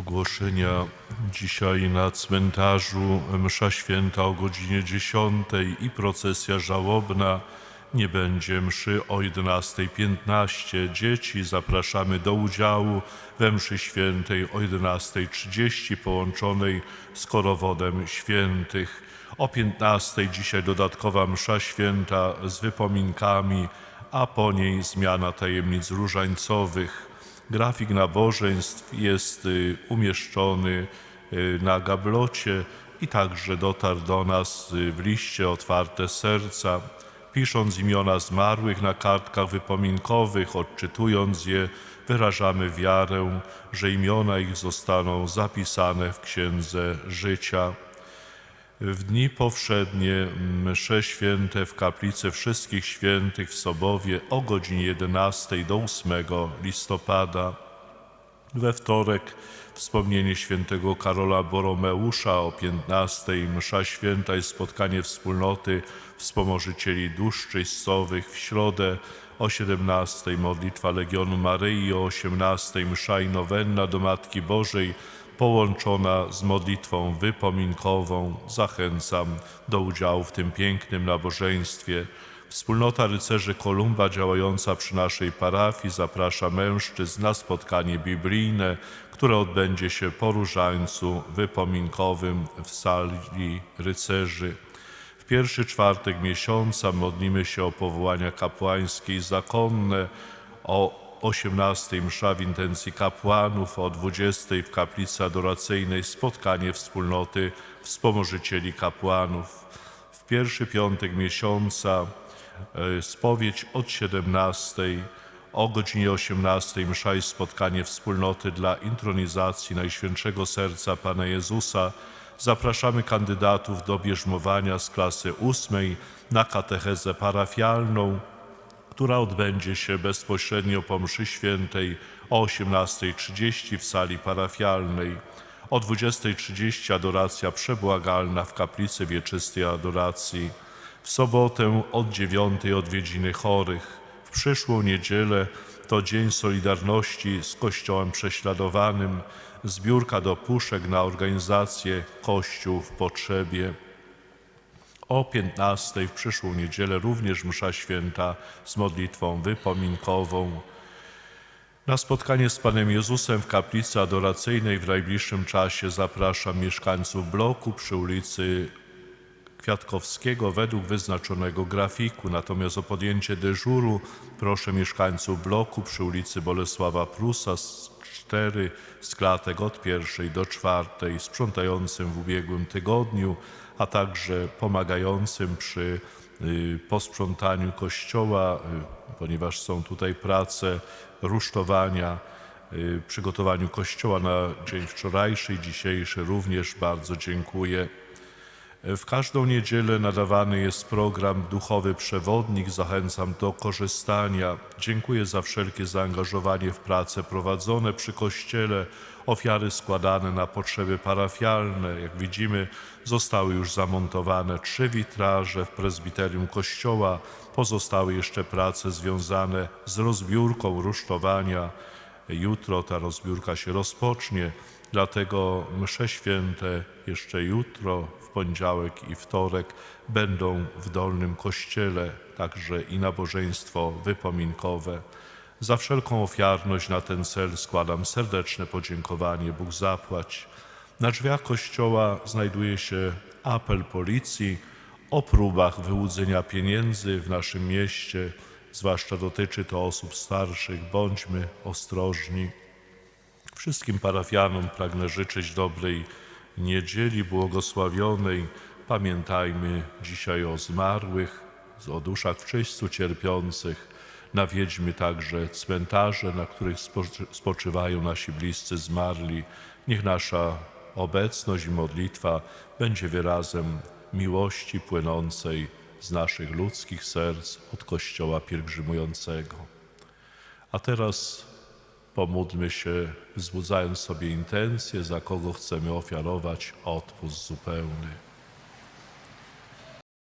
ogłoszenia dzisiaj na cmentarzu msza święta o godzinie 10 i procesja żałobna. Nie będzie mszy o 11.15. Dzieci zapraszamy do udziału we mszy świętej o 11.30 połączonej z korowodem świętych. O 15.00 dzisiaj dodatkowa msza święta z wypominkami, a po niej zmiana tajemnic różańcowych. Grafik nabożeństw jest y, umieszczony y, na gablocie i także dotarł do nas y, w liście Otwarte Serca. Pisząc imiona zmarłych na kartkach wypominkowych, odczytując je, wyrażamy wiarę, że imiona ich zostaną zapisane w Księdze Życia. W dni powszednie msze święte w kaplicy Wszystkich Świętych w Sobowie o godzinie 11 do 8 listopada. We wtorek wspomnienie świętego Karola Boromeusza o 15 msza święta i spotkanie wspólnoty wspomożycieli dusz czyścowych w środę o 17 modlitwa Legionu Maryi, o 18 msza i nowenna do Matki Bożej połączona z modlitwą wypominkową. Zachęcam do udziału w tym pięknym nabożeństwie. Wspólnota rycerzy Kolumba działająca przy naszej parafii zaprasza mężczyzn na spotkanie biblijne, które odbędzie się po różańcu wypominkowym w sali rycerzy. W pierwszy czwartek miesiąca modlimy się o powołania kapłańskie i zakonne, o 18 msza w intencji kapłanów, o 20 w kaplicy adoracyjnej spotkanie wspólnoty wspomożycieli kapłanów. W pierwszy piątek miesiąca e, spowiedź od 17 o godzinie 18 msza i spotkanie wspólnoty dla intronizacji Najświętszego Serca Pana Jezusa. Zapraszamy kandydatów do bierzmowania z klasy ósmej na katechezę parafialną która odbędzie się bezpośrednio po mszy świętej o 18.30 w sali parafialnej. O 20.30 adoracja przebłagalna w kaplicy wieczystej adoracji. W sobotę od 9 odwiedziny chorych. W przyszłą niedzielę to Dzień Solidarności z Kościołem Prześladowanym, zbiórka do puszek na organizację Kościół w potrzebie. O 15 w przyszłą niedzielę również msza święta z modlitwą wypominkową. Na spotkanie z Panem Jezusem w kaplicy adoracyjnej w najbliższym czasie zapraszam mieszkańców bloku przy ulicy Kwiatkowskiego według wyznaczonego grafiku. Natomiast o podjęcie dyżuru proszę mieszkańców bloku przy ulicy Bolesława Prusa z 4 z klatek od pierwszej do czwartej, sprzątającym w ubiegłym tygodniu, a także pomagającym przy y, posprzątaniu kościoła, y, ponieważ są tutaj prace rusztowania, y, przygotowaniu kościoła na dzień wczorajszy i dzisiejszy. Również bardzo dziękuję. W każdą niedzielę nadawany jest program Duchowy Przewodnik. Zachęcam do korzystania. Dziękuję za wszelkie zaangażowanie w prace prowadzone przy Kościele, ofiary składane na potrzeby parafialne. Jak widzimy, zostały już zamontowane trzy witraże w prezbiterium Kościoła. Pozostały jeszcze prace związane z rozbiórką rusztowania. Jutro ta rozbiórka się rozpocznie, dlatego msze święte jeszcze jutro, w poniedziałek i wtorek będą w Dolnym Kościele, także i nabożeństwo wypominkowe. Za wszelką ofiarność na ten cel składam serdeczne podziękowanie. Bóg zapłać. Na drzwiach kościoła znajduje się apel policji o próbach wyłudzenia pieniędzy w naszym mieście. Zwłaszcza dotyczy to osób starszych. Bądźmy ostrożni. Wszystkim parafianom pragnę życzyć dobrej niedzieli błogosławionej. Pamiętajmy dzisiaj o zmarłych, o duszach w czyśćcu cierpiących. Nawiedźmy także cmentarze, na których spoczywają nasi bliscy zmarli. Niech nasza obecność i modlitwa będzie wyrazem miłości płynącej z naszych ludzkich serc od Kościoła pielgrzymującego. A teraz pomódlmy się, wzbudzając sobie intencje, za kogo chcemy ofiarować odpust zupełny.